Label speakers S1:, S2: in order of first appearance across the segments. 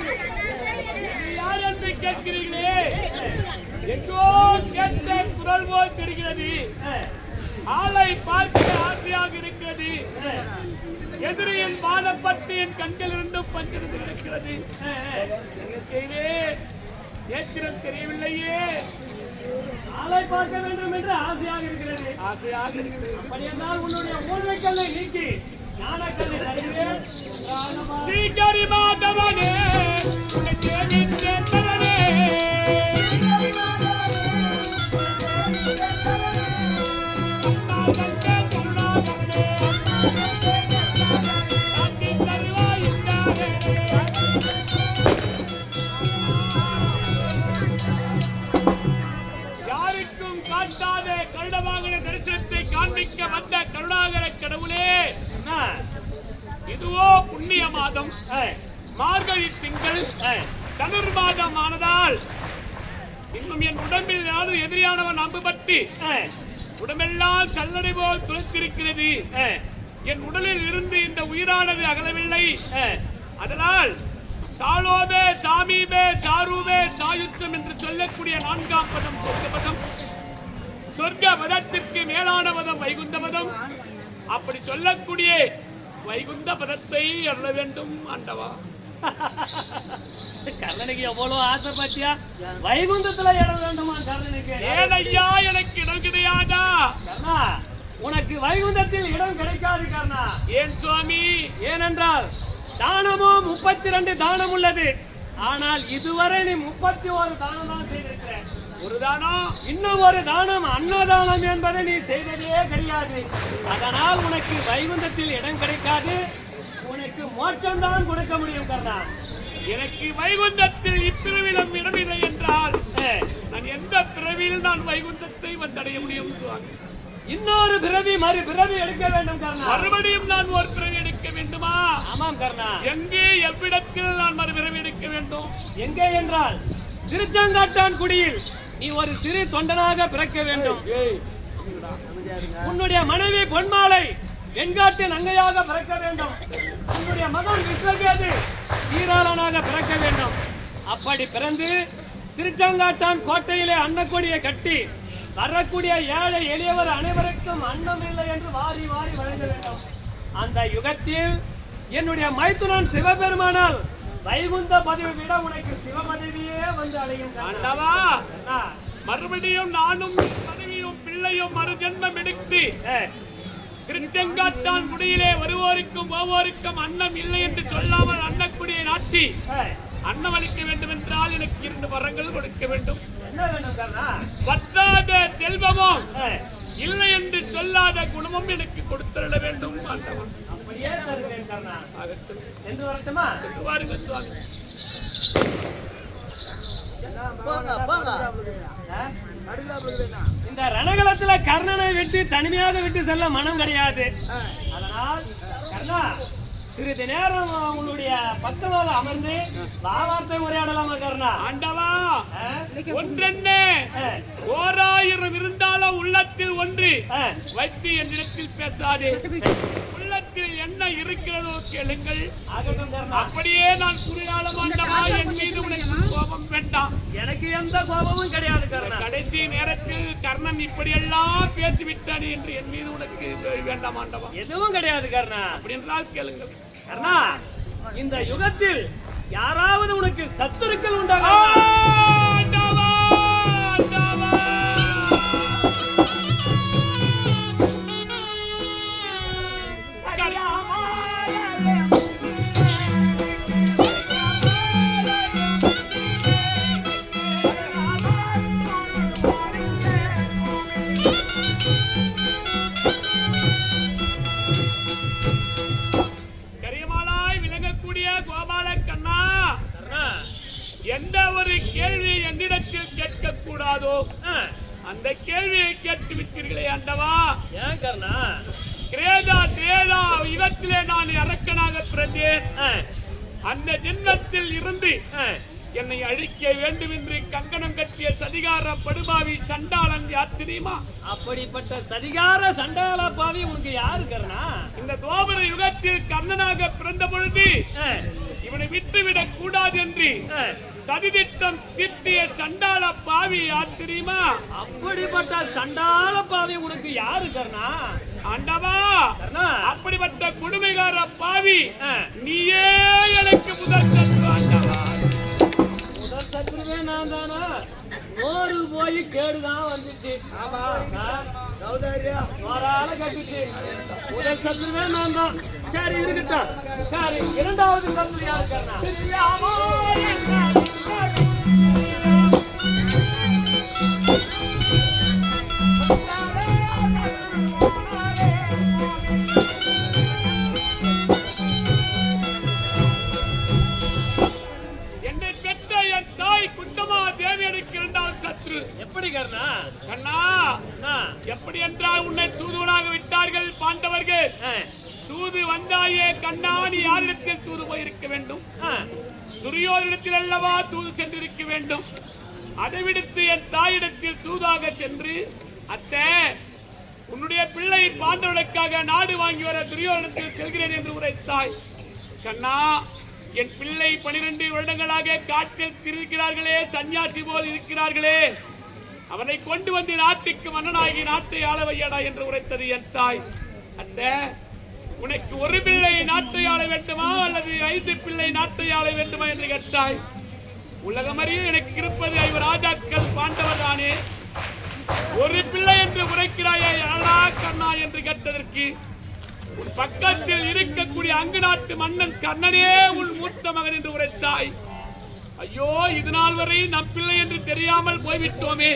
S1: Gracias. என்று கேட்கிறீர்களே. எங்கோ கேட்ட குரல் போல் தெரிகிறது. ஆளை பார்க்க ஆசையாக இருக்கிறது. எதிரியின் பாதப்பட்டு என் கண்கள் இருந்தும் பஞ்சிருந்து இருக்கிறது. நேத்திரம் தெரியவில்லையே. ஆளை பார்க்க வேண்டும் என்று ஆசையாக இருக்கிறது. ஆசையாக இருக்கிறது. அப்படி என்றால் உன்னுடைய ஊழ்மைக்கல்லை நீக்கி ஞானக்கல்லை தருகிறேன். சீக்கிரி மாதவனே புண்ணிய மாதம் மார்கழி திங்கள் தனுர் மாதம் ஆனதால் இன்னும் என் உடம்பில் ஏதாவது எதிரியானவன் அம்புபட்டு உடம்பெல்லாம் சல்லடை போல் துளைத்திருக்கிறது என் உடலில் இருந்து இந்த உயிரானது அகலவில்லை அதனால் சாலோபே சாமீபே சாரூபே சாயுத்தம் என்று சொல்லக்கூடிய நான்காம் பதம் சொர்க்க பதம் சொர்க்க பதத்திற்கு மேலான பதம் வைகுந்த பதம். அப்படி சொல்லக்கூடிய வைகுந்த பதத்தை அருள வேண்டும் ஆண்டவா.
S2: கர்ணனுக்கு எவ்வளவு ஆசை பாத்தியா? வைகுந்தத்துல இடம் வேண்டுமா கர்ணனுக்கு?
S1: ஏன் ஐயா எனக்கு இடம் கிடையாதா?
S2: கர்ணா உனக்கு வைகுந்தத்தில் இடம் கிடைக்காது கர்ணா.
S1: ஏன் சுவாமி?
S2: ஏனென்றால் தானமோ முப்பத்தி ரெண்டு தானம் உள்ளது. ஆனால் இதுவரை நீ முப்பத்தி ஒரு தானம் தான் செய்திருக்கிற
S1: ஒரு தானோ
S2: இன்னும் ஒரு தானம் அன்னதானம் என்பதை நீ செய்ததே கிடையாது. அதனால் உனக்கு வைகுந்தத்தில் இடம் கிடைக்காது. உனக்கு மோட்சம் தான் கொடுக்க முடியும் கர்ணா.
S1: எனக்கு வைகுந்தத்தில் இப்பிறவிடம் இடமில்லை என்றால் நான் எந்த பிறவியில் நான் வைகுந்தத்தை வந்தடைய முடியும் சுவாமி?
S2: இன்னொரு பிறவி மறு பிறவி எடுக்க வேண்டும் கர்ணா.
S1: மறுபடியும் நான் ஒரு பிறவி எடுக்க வேண்டுமா?
S2: ஆமாம் கர்ணா.
S1: எங்கே எவ்விடத்தில் நான் மறுபிறவி எடுக்க வேண்டும்?
S2: எங்கே என்றால் திருச்செங்காட்டான் குடியில். நீ ஒரு சிறு தொண்டனாக பிறக்க வேண்டும். உன்னுடைய மனைவி பொன்மாலை வெண்காட்டு நங்கையாக பிறக்க வேண்டும். உன்னுடைய மகன் விஸ்வகேது சீராளனாக பிறக்க வேண்டும். அப்படி பிறந்து திருச்செங்காட்டான் கோட்டையிலே அன்னக்கொடியை கட்டி வரக்கூடிய ஏழை எளியவர் அனைவருக்கும் அன்னம் இல்லை என்று வாரி வாரி வழங்க வேண்டும். அந்த யுகத்தில் என்னுடைய மைத்துனன் சிவபெருமானால் வைகுந்த பதவி விட உனக்கு சிவபதவியே வந்து அடையும்.
S1: ஆண்டவா மறுபடியும் நானும் மனைவியும் பிள்ளையும் மறு ஜென்மம் எடுத்து திருச்செங்காட்டான் குடியிலே வருவோருக்கும் போவோருக்கும் அன்னம் இல்லை என்று சொல்லாமல் அன்னக்குடியை நாட்டி அன்னம் அளிக்க வேண்டும் என்றால் எனக்கு இரண்டு வரங்கள் கொடுக்க வேண்டும். வற்றாத செல்வமும் இல்லை என்று சொல்லாத குணமும் எனக்கு கொடுத்தருள வேண்டும் ஆண்டவன்
S2: அப்படியே வரட்டுமா
S1: சுவாருங்க சுவாமி
S2: இந்த ரணகலத்துல கர்ணனை விட்டு தனிமையாக விட்டு செல்ல மனம் கிடையாது அதனால் கர்ணா சிறிது நேரம் உன்னுடைய பக்கமாக அமர்ந்து வாவார்த்தை உரையாடலாமா கர்ணா
S1: ஆண்டவா ஒன்றென்ன ஓராயிரம் இருந்தாலும் உள்ளத்தில் ஒன்று வைத்து என்னிடத்தில் பேசாதே உள்ளத்தில் என்ன இருக்கிறதோ கேளுங்கள். அப்படியே நான் குறியாளம் ஆண்டவா என் மீது உனக்கு கோபம் வேண்டாம்.
S2: எனக்கு எந்த கோபமும் கிடையாது கர்ணா.
S1: கடைசி நேரத்தில் கர்ணன் இப்படியெல்லாம் பேசி விட்டான் என்று என் மீது உனக்கு வேண்டாம் ஆண்டவா.
S2: எதுவும் கிடையாது கர்ணா.
S1: அப்படி என்றால் கேளுங்கள்.
S2: கர்ணா இந்த யுகத்தில் யாராவது உனக்கு சத்துருக்கள் உண்டாக
S1: விட்டீர்களே ஆண்டவா
S2: ஏன் கர்ணா?
S1: கிரேதா திரேதா யுகத்திலே நான் அரக்கனாக பிறந்தேன். அந்த ஜென்மத்தில் இருந்து என்னை அழிக்க வேண்டும் என்று கங்கணம் கட்டிய சதிகார படுபாவி சண்டாளன் யார் தெரியுமா?
S2: அப்படிப்பட்ட சதிகார சண்டாள பாவி உனக்கு யாரு கர்ணா?
S1: இந்த துவாபர யுகத்தில் கண்ணனாக பிறந்த பொழுது இவனை விட்டுவிடக் கூடாது என்று
S2: ஆ,
S1: சதிதிட்டம் திட்டிய சண்டாள பாவி யார் தெரியுமா?
S2: அப்படிப்பட்ட சண்டாள பாவி உனக்கு யாரு கர்ணா?
S1: ஆண்டவா அப்படிப்பட்ட கொடுமைகார பாவி
S2: ஆ,
S1: நீயே எனக்கு முதல் சத்ரு ஆண்டவா.
S2: முதல் சத்துருவே நான் தானா? நோறு போய் கேடுதான் வந்துச்சு. ஆமா. நோரால கட்டுச்சு. முதல் சத்துருவே நான் தான். சரி இருக்கட்டும். சரி இரண்டாவது சத்துரு யாரு
S1: துரியோதனத்தில் அல்லவா தூது சென்றிருக்க வேண்டும். அதை விடுத்து என் தாயிடத்தில் தூதாக சென்று அத்தை உன்னுடைய பிள்ளை பாண்டவனுக்காக நாடு வாங்கி வர துரியோதனத்தில் செல்கிறேன் என்று உரைத்தாய். கண்ணா என் பிள்ளை பனிரெண்டு வருடங்களாக காட்டில் திருக்கிறார்களே சன்னியாசி போல் இருக்கிறார்களே. அவனை கொண்டு வந்து நாட்டுக்கு மன்னனாகி நாட்டை ஆள வையடா என்று உரைத்தது என் தாய். அத்தை உனக்கு ஒரு பிள்ளை நாட்டை ஆள வேண்டுமா அல்லது ஐந்து பிள்ளை நாட்டை ஆள வேண்டுமா என்று கேட்டாய்? உலகமறியும் எனக்கு இருப்பது ஐவர் ராஜாக்கள் பாண்டவர் தானே ஒரு பிள்ளை என்று உரைக்கிறாயே யாரா கண்ணா என்று கேட்டதற்கு உன் பக்கத்தில் இருக்கக்கூடிய அங்கு நாட்டு மன்னன் கண்ணனே உன் மூத்த மகன் என்று உரைத்தாய். ஐயோ இது நாள் வரை நம் பிள்ளை என்று தெரியாமல் போய்விட்டோமே.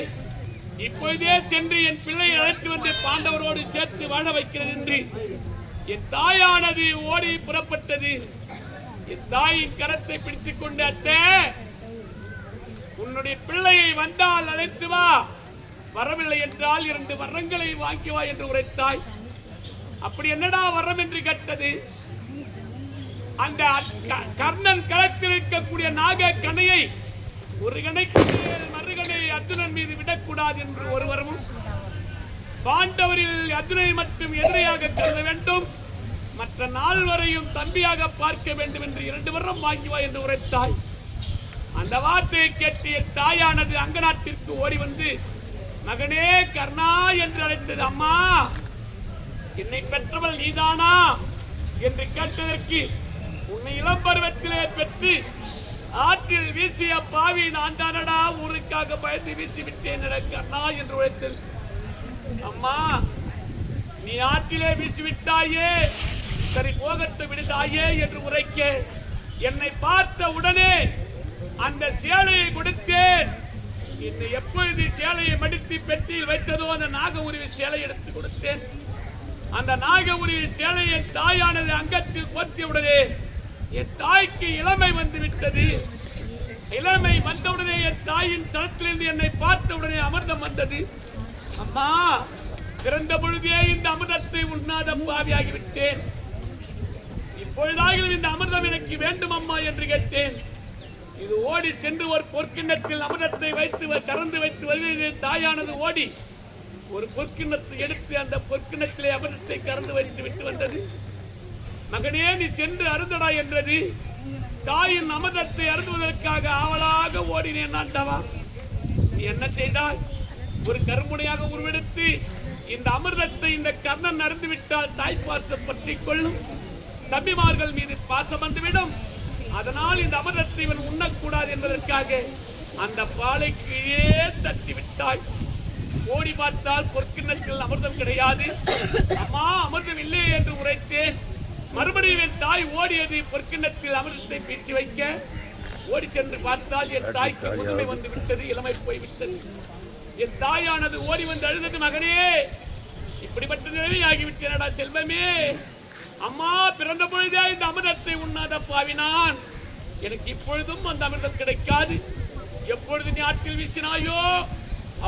S1: இப்பொழுதே சென்று என் பிள்ளையை அழைத்து வந்து பாண்டவரோடு சேர்த்து வாழ வைக்கிறது என்று என் தாயானது ஓடி புறப்பட்டது. என் தாயின் கரத்தை பிடித்துக் கொண்டு அத்தை உன்னுடைய பிள்ளையை வந்தால் அழைத்து வா. வரவில்லை என்றால் இரண்டு வரங்களை வாங்கி வா என்று உரைத்தாய். அப்படி என்னடா வரம் என்று கேட்டது? அந்த க- கர்ணன் களத்தில் இருக்கக்கூடிய நாக கணையை ஒரு கணைக்கு மறுகணை அர்ஜுனன் மீது விடக்கூடாது என்று ஒரு வரமும் பாண்டவரில் அர்ஜுனை மட்டும் எதிரியாக கருத வேண்டும். மற்ற நால்வரையும் தம்பியாக பார்க்க வேண்டும் என்று இரண்டு வருடம் வாங்கி வா என்று உரைத்தாய். அந்த வார்த்தையை கேட்டிய தாயானது அங்கநாட்டிற்கு ஓடி வந்து மகனே கர்ணா என்று அழைத்தது. அம்மா என்னை பெற்றவள் நீதானா? என்று கேட்டதற்கு உன்னை இளம் பருவத்திலே பெற்று ஆற்றில் வீசிய பாவி நான் தானடா ஊருக்காக பயந்து வீசி விட்டேன் என கர்ணா என்று உழைத்தது அம்மா நீ ஆற்றிலே வீசிவிட்டாயே சரி போகட்டு விடுதாயே என்று உரைக்க என்னை பார்த்த உடனே அந்த சேலையை கொடுத்தேன். என்னை எப்பொழுது சேலையை மடித்து பெட்டியில் வைத்ததோ அந்த நாக உருவி சேலை எடுத்து கொடுத்தேன். அந்த நாக உருவி சேலை என் தாயானது அங்கத்தில் போர்த்திய உடனே என் தாய்க்கு இளமை வந்து விட்டது இளமை வந்தவுடனே என் தாயின் சனத்திலிருந்து என்னை பார்த்த உடனே அமிர்தம் வந்தது. அம்மா பிறந்த பொழுதே இந்த அமிர்தத்தை உண்ணாத பாவியாகிவிட்டேன். இப்பொழுதாகிலும் இந்த அமிர்தம் எனக்கு வேண்டும் அம்மா என்று கேட்டேன். இது ஓடி சென்று ஒரு பொற்கிண்ணத்தில் அமிர்தத்தை வைத்து திறந்து வைத்து வருகிறது. தாயானது ஓடி ஒரு பொற்கிண்ணத்தை எடுத்து அந்த பொற்கிண்ணத்திலே அமிர்தத்தை கறந்து வைத்து விட்டு வந்தது. மகனே நீ சென்று அருந்தடா என்றது. தாயின் அமிர்தத்தை அருந்துவதற்காக ஆவலாக ஓடினேன் ஆண்டவா. நீ என்ன செய்தாய்? ஒரு கருமுனையாக உருவெடுத்து இந்த அமிர்தத்தை இந்த கர்ணன் அருந்து விட்டால் தாய் பாசம் பற்றி கொள்ளும். தம்பிமார்கள் மீது பாசம் வந்துவிடும். அதனால் இந்த அமிர்தத்தை இவன் உண்ணக்கூடாது என்பதற்காக அந்த பாலை கீழே தட்டி விட்டாய் ஓடி பார்த்தால் பொற்கிண்ணத்தில் அமிர்தம் கிடையாது. அம்மா அமிர்தம் இல்லையே என்று உரைத்தேன் மறுபடியும் என் தாய் ஓடியது பொற்கிண்ணத்தில் அமிர்தத்தை பீச்சி வைக்க. ஓடி சென்று பார்த்தால் என் தாய்க்கு முதுமை வந்து விட்டது இளமை போய் விட்டது என் தாயானது ஓடி வந்து அழுதது மகனே. இப்படிப்பட்ட நிலைமை ஆகிவிட்டேனடா செல்வமே. அம்மா பிறந்த பொழுதே இந்த அமிர்தத்தை உண்ணாத பாவினான். எனக்கு இப்பொழுதும் அந்த அமிர்தம் கிடைக்காது. எப்பொழுது நீ ஆற்றில் வீசினாயோ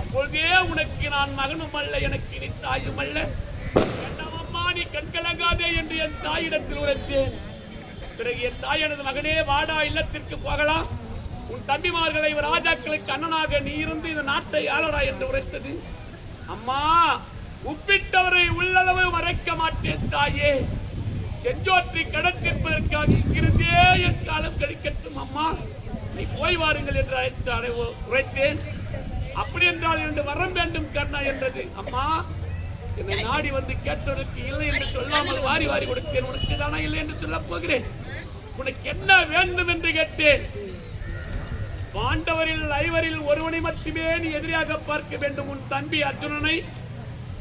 S1: அப்பொழுதே உனக்கு நான் மகனும் அல்ல எனக்கு நீ தாயும் அல்ல. அம்மா நீ கண்கலங்காதே என்று என் தாயிடத்தில் உழைத்தேன் பிறகு என் தாயானது மகனே வாடா இல்லத்திற்கு போகலாம். உன் தம்பிமார்களை ராஜாக்களுக்கு அண்ணனாக நீ இருந்து இந்த நாட்டை ஆளடா என்று உரைத்தது. அம்மா உப்பிட்டவரை உள்ளளவு மறைக்க மாட்டேன் தாயே. செஞ்சோற்றி கடத்திருப்பதற்காக இங்கிருந்தே என் காலம் கழிக்கட்டும் அம்மா. நீ போய் வாருங்கள் என்று அழைத்து அடை- உரைத்தேன். அப்படி என்றால் இரண்டு வரம் வேண்டும் கர்ணா என்றது. அம்மா என்னை நாடி வந்து கேட்டதற்கு இல்லை என்று சொல்லாமல் வாரி வாரி கொடுத்தேன். உனக்கு தானே இல்லை என்று சொல்லப் போகிறேன். உனக்கு என்ன வேண்டும் என்று கேட்டேன். பாண்டவரில் ஐவரில் ஒருவனை மட்டுமே நீ எதிரியாக பார்க்க வேண்டும். உன் தம்பி அர்ஜுனனை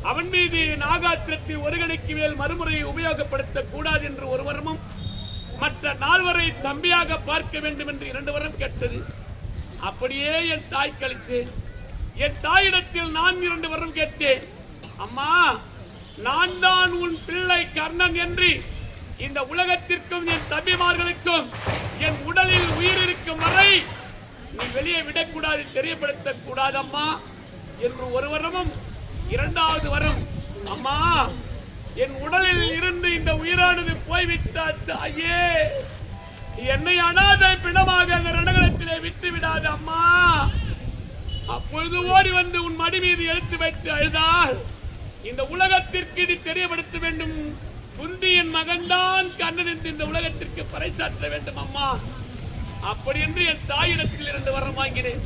S1: அவன் மீது நாகாத்திரத்தை ஒருகணைக்கு மேல் மறுமுறையை உபயோகப்படுத்த கூடாது என்று ஒரு வரமும் மற்ற நால்வரை தம்பியாக பார்க்க வேண்டும் என்று இரண்டு வரம் கேட்டது. அப்படியே என் தாய் கழித்தேன் என் தாயிடத்தில் நான் இரண்டு வரம் கேட்டேன். அம்மா நான் தான் உன் பிள்ளை கர்ணன் என்று இந்த உலகத்திற்கும் என் தம்பிமார்களுக்கும் என் உடலில் உயிர் இருக்கும் வரை நீ வெளியே விடக்கூடாது தெரியப்படுத்த கூடாது அம்மா என்று ஒரு வரமும் இரண்டாவது வரம். அம்மா என் உடலில் இருந்து இந்த உயிரானது போய்விட்டாச்சு ஐயே. என்னை அனாதை பிணமாக அந்த ரணகலத்திலே விட்டு விடாது அம்மா. அப்பொழுது ஓடி வந்து உன் மடி மீது எடுத்து வைத்து அழுதால் இந்த உலகத்திற்கு நீ தெரியப்படுத்த வேண்டும். குந்தியின் மகன்தான் கண்ணன் என்று இந்த உலகத்திற்கு பறைசாற்ற வேண்டும் அம்மா. அப்படி என்று என் தாயிடத்தில் இரண்டு வரம் வாங்கினேன்.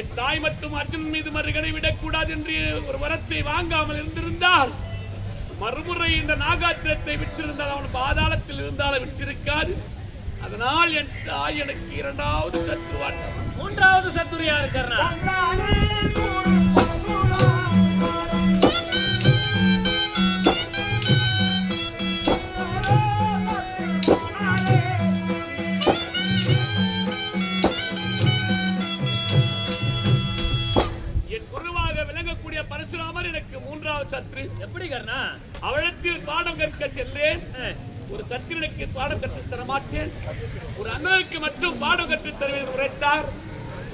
S1: என் தாய் மட்டும் அர்ஜுன் மீது மறுகனை விடக்கூடாது என்று ஒரு வரத்தை வாங்காமல் இருந்திருந்தால் மறுமுறை இந்த நாகாத்திரத்தை விட்டிருந்தால் அவன் பாதாளத்தில் இருந்தாலும் விட்டிருக்காது. அதனால் என் தாய் எனக்கு இரண்டாவது தத்துவான்
S2: மூன்றாவது சத்துரு யாரு
S1: பாடம் சென்றேன். ஒரு சத்திரனுக்கு பாடம் கற்றுத் தர மாட்டேன். ஒரு அண்ணனுக்கு மட்டும் பாடம் கற்றுத் தருவேன் உரைத்தார்.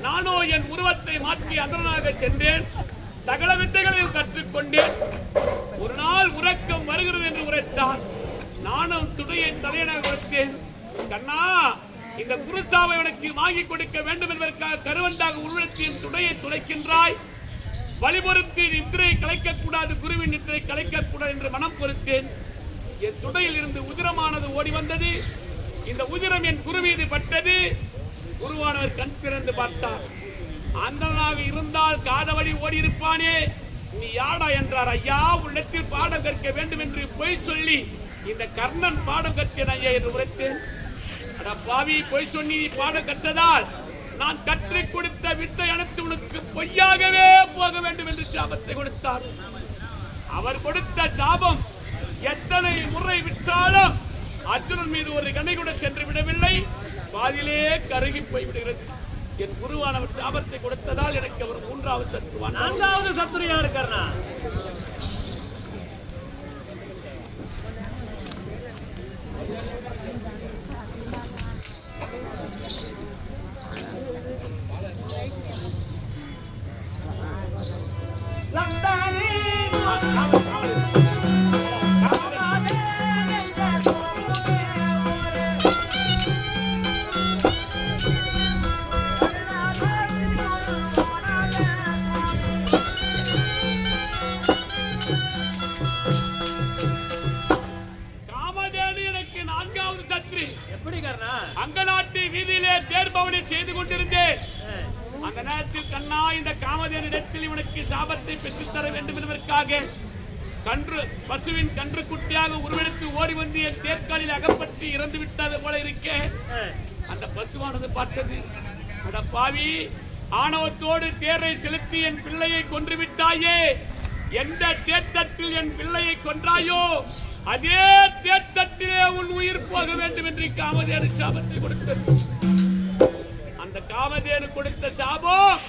S1: நானோ என் உருவத்தை மாற்றி அதனாக சென்றேன். சகல வித்தைகளையும் கற்றுக்கொண்டேன் ஒரு நாள் உறக்கம் வருகிறது என்று உரைத்தார். நானும் துணையை தலையனாக உரைத்தேன். கண்ணா இந்த குருசாவை உனக்கு வாங்கிக் கொடுக்க வேண்டும் என்பதற்காக கருவந்தாக உருவத்தின் துணையை துளைக்கின்றாய் வழிபொருத்தி நித்திரை கலைக்கக்கூடாது குருவின் நித்திரை கலைக்கக்கூடாது என்று மனம் பொறுத்தேன். என் துடையில் இருந்து உதிரமானது ஓடி வந்தது. இந்த உதிரம் என் குரு மீது பட்டது. குருவானவர் கண் திறந்து பார்த்தார். அந்தனாக இருந்தால் காதவழி ஓடி இருப்பானே நீ யாடா என்றார். ஐயா உள்ளத்தில் பாடம் கற்க வேண்டும் என்று பொய் சொல்லி இந்த கர்ணன் பாடம் கற்கிறேன் ஐயா என்று உரைத்தேன். அட பாவி பொய் சொன்னி நீ பாடம் கற்றதால் நான் கற்றுக் கொடுத்த வித்தை அனைத்து உனக்கு பொய்யாகவே போக வேண்டும் என்று சாபத்தை கொடுத்தார். அவர் கொடுத்த சாபம் எத்தனை முறை விட்டாலும் அர்ஜுனன் மீது ஒரு கண்ணை கூட சென்று விடவில்லை. பாதியிலே கருகி போய்விடுகிறது. என் குருவானவர் சாபத்தை கொடுத்ததால் எனக்கு அவர் மூன்றாவது சத்துருவான்
S2: நான்காவது சத்துரு யாரு
S1: சாபத்தை வேண்டும் என்பதற்காக கன்று பசுவின் கன்று குட்டியாக உருவெடுத்து ஓடி வந்து என் தேர்காலில் அகப்பற்றி இறந்து விட்டது போல இருக்கே. அந்த பசுவானது பார்த்தது அட பாவி ஆணவத்தோடு தேரை செலுத்தி என் பிள்ளையை கொன்று விட்டாயே. எந்த தேர்தட்டில் என் பிள்ளையை கொன்றாயோ அதே தேர்தட்டிலே உன் உயிர் போக வேண்டும் என்று காமதேனு சாபத்தை கொடுத்தது. அந்த காமதேனு கொடுத்த சாபம்